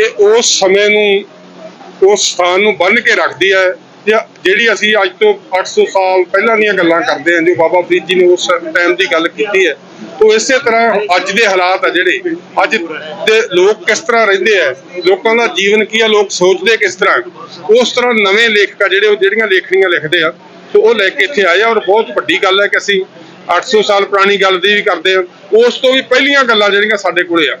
ਇਹ ਉਸ ਸਮੇਂ ਨੂੰ, ਉਸ ਸਥਾਨ ਨੂੰ ਬੰਨ ਕੇ ਰੱਖਦੀ ਹੈ ਤੇ ਜਿਹੜੀ ਅਸੀਂ ਅੱਜ ਤੋਂ 800 ਸਾਲ ਪਹਿਲਾਂ ਦੀਆਂ ਗੱਲਾਂ ਕਰਦੇ ਹਾਂ, ਜੋ ਬਾਬਾ ਫਰੀਦ ਜੀ ਨੇ ਉਸ ਟਾਈਮ ਦੀ ਗੱਲ ਕੀਤੀ ਹੈ, ਉਹ ਇਸੇ ਤਰ੍ਹਾਂ ਅੱਜ ਦੇ ਹਾਲਾਤ ਆ ਜਿਹੜੇ। ਅੱਜ ਦੇ ਲੋਕ ਕਿਸ ਤਰ੍ਹਾਂ ਰਹਿੰਦੇ ਆ? ਲੋਕਾਂ ਦਾ ਜੀਵਨ ਕੀ ਆ? ਲੋਕ ਸੋਚਦੇ ਕਿਸ ਤਰ੍ਹਾਂ? ਉਸ ਤਰ੍ਹਾਂ ਨਵੇਂ ਲੇਖਕ ਆ ਜਿਹੜੇ, ਉਹ ਜਿਹੜੀਆਂ ਲੇਖਣੀਆਂ ਲਿਖਦੇ ਆ ਸੋ ਉਹ ਲੈ ਕੇ ਇੱਥੇ ਆਏ ਆ ਔਰ ਬਹੁਤ ਵੱਡੀ ਗੱਲ ਹੈ ਕਿ ਅਸੀਂ 800 ਸਾਲ ਪੁਰਾਣੀ ਗੱਲ ਦੀ ਵੀ ਕਰਦੇ ਆ ਉਸ ਤੋਂ ਵੀ ਪਹਿਲੀਆਂ ਗੱਲਾਂ ਜਿਹੜੀਆਂ ਸਾਡੇ ਕੋਲੇ ਆ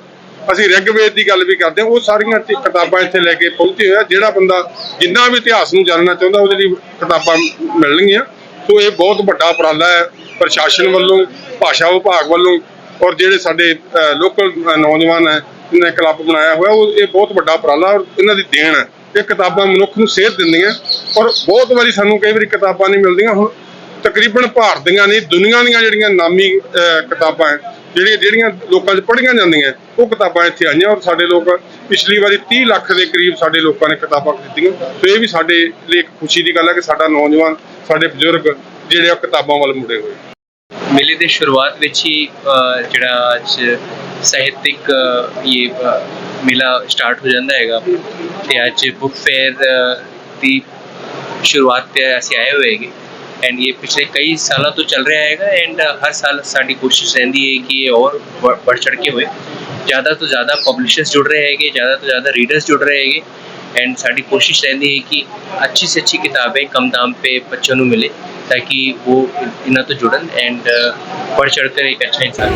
ਅਸੀਂ ਰਿਗਵੇਦ ਦੀ ਗੱਲ ਵੀ ਕਰਦੇ ਹਾਂ, ਉਹ ਸਾਰੀਆਂ ਤੇ ਕਿਤਾਬਾਂ ਇੱਥੇ ਲੈ ਕੇ ਪਹੁੰਚੇ ਹੋਇਆ ਜਿਹੜਾ ਬੰਦਾ ਜਿੰਨਾ ਵੀ ਇਤਿਹਾਸ ਨੂੰ ਜਾਣਨਾ ਚਾਹੁੰਦਾ, ਉਹਦੇ ਲਈ ਕਿਤਾਬਾਂ ਮਿਲਣਗੀਆਂ। ਸੋ ਇਹ ਬਹੁਤ ਵੱਡਾ ਉਪਰਾਲਾ ਹੈ ਪ੍ਰਸ਼ਾਸਨ ਵੱਲੋਂ, ਭਾਸ਼ਾ ਵਿਭਾਗ ਵੱਲੋਂ ਔਰ ਜਿਹੜੇ ਸਾਡੇ ਲੋਕਲ ਨੌਜਵਾਨ ਹੈ ਇਹਨਾਂ ਕਲੱਬ ਬਣਾਇਆ ਹੋਇਆ, ਉਹ ਇਹ ਬਹੁਤ ਵੱਡਾ ਉਪਰਾਲਾ ਔਰ ਇਹਨਾਂ ਦੀ ਦੇਣ ਹੈ। ਇਹ ਕਿਤਾਬਾਂ ਮਨੁੱਖ ਨੂੰ ਸੇਧ ਦਿੰਦੀਆਂ ਔਰ ਬਹੁਤ ਵਾਰੀ ਸਾਨੂੰ ਕਈ ਵਾਰੀ ਕਿਤਾਬਾਂ ਨਹੀਂ ਮਿਲਦੀਆਂ। ਹੁਣ ਤਕਰੀਬਨ ਭਾਰਤ ਦੀਆਂ ਨਹੀਂ, ਦੁਨੀਆ ਦੀਆਂ ਜਿਹੜੀਆਂ ਨਾਮੀ ਕਿਤਾਬਾਂ ਹੈ, ਜਿਹੜੀਆਂ ਜਿਹੜੀਆਂ ਲੋਕਾਂ 'ਚ ਪੜ੍ਹੀਆਂ ਜਾਂਦੀਆਂ ਉਹ ਕਿਤਾਬਾਂ ਇੱਥੇ ਆਈਆਂ ਔਰ ਸਾਡੇ ਲੋਕ ਪਿਛਲੀ ਵਾਰੀ 30 ਲੱਖ ਦੇ ਕਰੀਬ ਸਾਡੇ ਲੋਕਾਂ ਨੇ ਕਿਤਾਬਾਂ ਖਰੀਦੀਆਂ। ਤੇ ਇਹ ਵੀ ਸਾਡੇ ਲਈ ਇੱਕ ਖੁਸ਼ੀ ਦੀ ਗੱਲ ਹੈ ਕਿ ਸਾਡਾ ਨੌਜਵਾਨ, ਸਾਡੇ ਬਜ਼ੁਰਗ ਜਿਹੜੇ ਆ ਕਿਤਾਬਾਂ ਵੱਲ ਮੁੜੇ ਹੋਏ। ਮੇਲੇ ਦੀ ਸ਼ੁਰੂਆਤ ਵਿੱਚ ਹੀ ਜਿਹੜਾ ਅੱਜ ਸਾਹਿਤਿਕ ਇਹ ਮੇਲਾ ਸਟਾਰਟ ਹੋ ਜਾਂਦਾ ਹੈਗਾ। ਤੇ ਅੱਜ ਬੁੱਕ ਫੇਅਰ ਦੀ ਸ਼ੁਰੂਆਤ ਤੇ ਅਸੀਂ ਆਏ ਹੋਏ ਹੈਗੇ। ਐਂਡ ਇਹ ਪਿਛਲੇ ਕਈ ਸਾਲਾਂ ਤੋਂ ਚੱਲ ਰਿਹਾ ਹੈਗਾ। ਐਂਡ ਹਰ ਸਾਲ ਸਾਡੀ ਕੋਸ਼ਿਸ਼ ਰਹਿੰਦੀ ਹੈ ਕਿ ਇਹ ਹੋਰ ਵੱਧ ਚੜ ਕੇ ਹੋਏ। ज़्यादा तो ज़्यादा पब्लिशर्स जुड़ रहे हैं ज़्यादा तो ज़्यादा रीडर्स जुड़ रहे हैं एंड साड़ी कोशिश रहती है कि अच्छी से अच्छी किताबें कम दाम पे बच्चों को मिले, ताकि वो इतना तो जुड़न एंड पढ़ uh, चढ़ कर एक अच्छा इंसान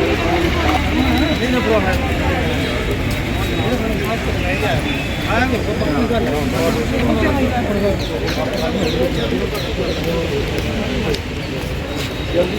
जल्दी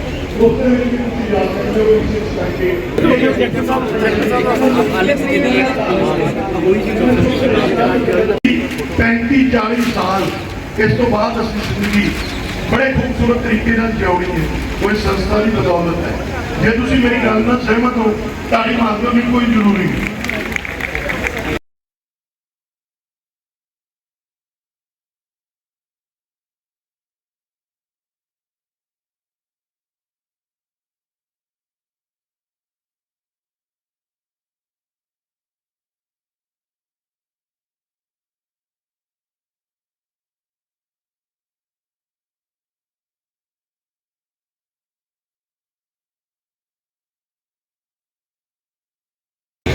35 40 ਸਾਲ ਇਸ ਤੋਂ ਬਾਅਦ ਅਸੀਂ ਜ਼ਿੰਦਗੀ ਬੜੇ ਖੂਬਸੂਰਤ ਤਰੀਕੇ ਨਾਲ ਜਿਉਣੀ ਹੈ। ਕੋਈ ਸੰਸਥਾ ਦੀ ਬਦੌਲਤ ਹੈ। ਜੇ ਤੁਸੀਂ ਮੇਰੀ ਗੱਲ ਨਾਲ ਸਹਿਮਤ ਹੋ ਤਾਂ ਇਹ ਮਾਤਰਾ ਵੀ ਕੋਈ ਜ਼ਰੂਰੀ ਨਹੀਂ।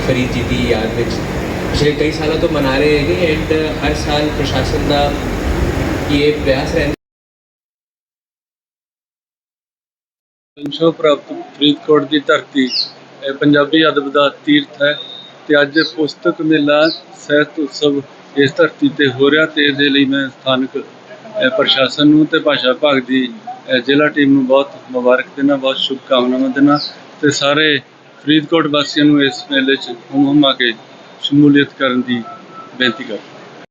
ਫਰੀਦ ਜੀ ਦੀ ਯਾਦ ਵਿੱਚ। ਪਿਛਲੇ ਕਈ ਸਾਲਾਂ ਤੋਂ ਮਨਾ ਰਹੇ ਹੈਗੇ ਐਂਡ ਹਰ ਸਾਲ ਪ੍ਰਸ਼ਾਸਨ ਦਾ ਇਹ ਪ੍ਰਯਾਸ ਰਹਿੰਦਾ। ਸੰਸ਼ੋ ਪ੍ਰਾਪਤ ਫਰੀਦਕੋਟ ਦੀ ਧਰਤੀ ਪੰਜਾਬੀ ਅਦਬ ਦਾ ਤੀਰਥ ਹੈ ਤੇ ਅੱਜ ਪੁਸਤਕ ਮੇਲਾ, ਸਾਹਿਤ ਉਤਸਵ ਇਸ ਧਰਤੀ ਤੇ ਹੋ ਰਿਹਾ ਤੇ ਇਹਦੇ ਲਈ ਮੈਂ ਸਥਾਨਕ ਪ੍ਰਸ਼ਾਸਨ ਨੂੰ ਤੇ ਭਾਸ਼ਾ ਵਿਭਾਗ ਦੀ ਜ਼ਿਲ੍ਹਾ ਟੀਮ ਨੂੰ ਬਹੁਤ ਮੁਬਾਰਕ ਦਿੰਦਾ, ਬਹੁਤ ਸ਼ੁਭਕਾਮਨਾਵਾਂ ਦਿੰਦਾ ਤੇ ਸਾਰੇ ਫਰੀਦਕੋਟ ਵਾਸੀਆਂ ਨੂੰ ਇਸ ਮੇਲੇ 'ਚ ਹੁੰਮ ਹੁਮਾ ਕੇ ਸ਼ਮੂਲੀਅਤ ਕਰਨ ਦੀ ਬੇਨਤੀ ਕਰਦਾ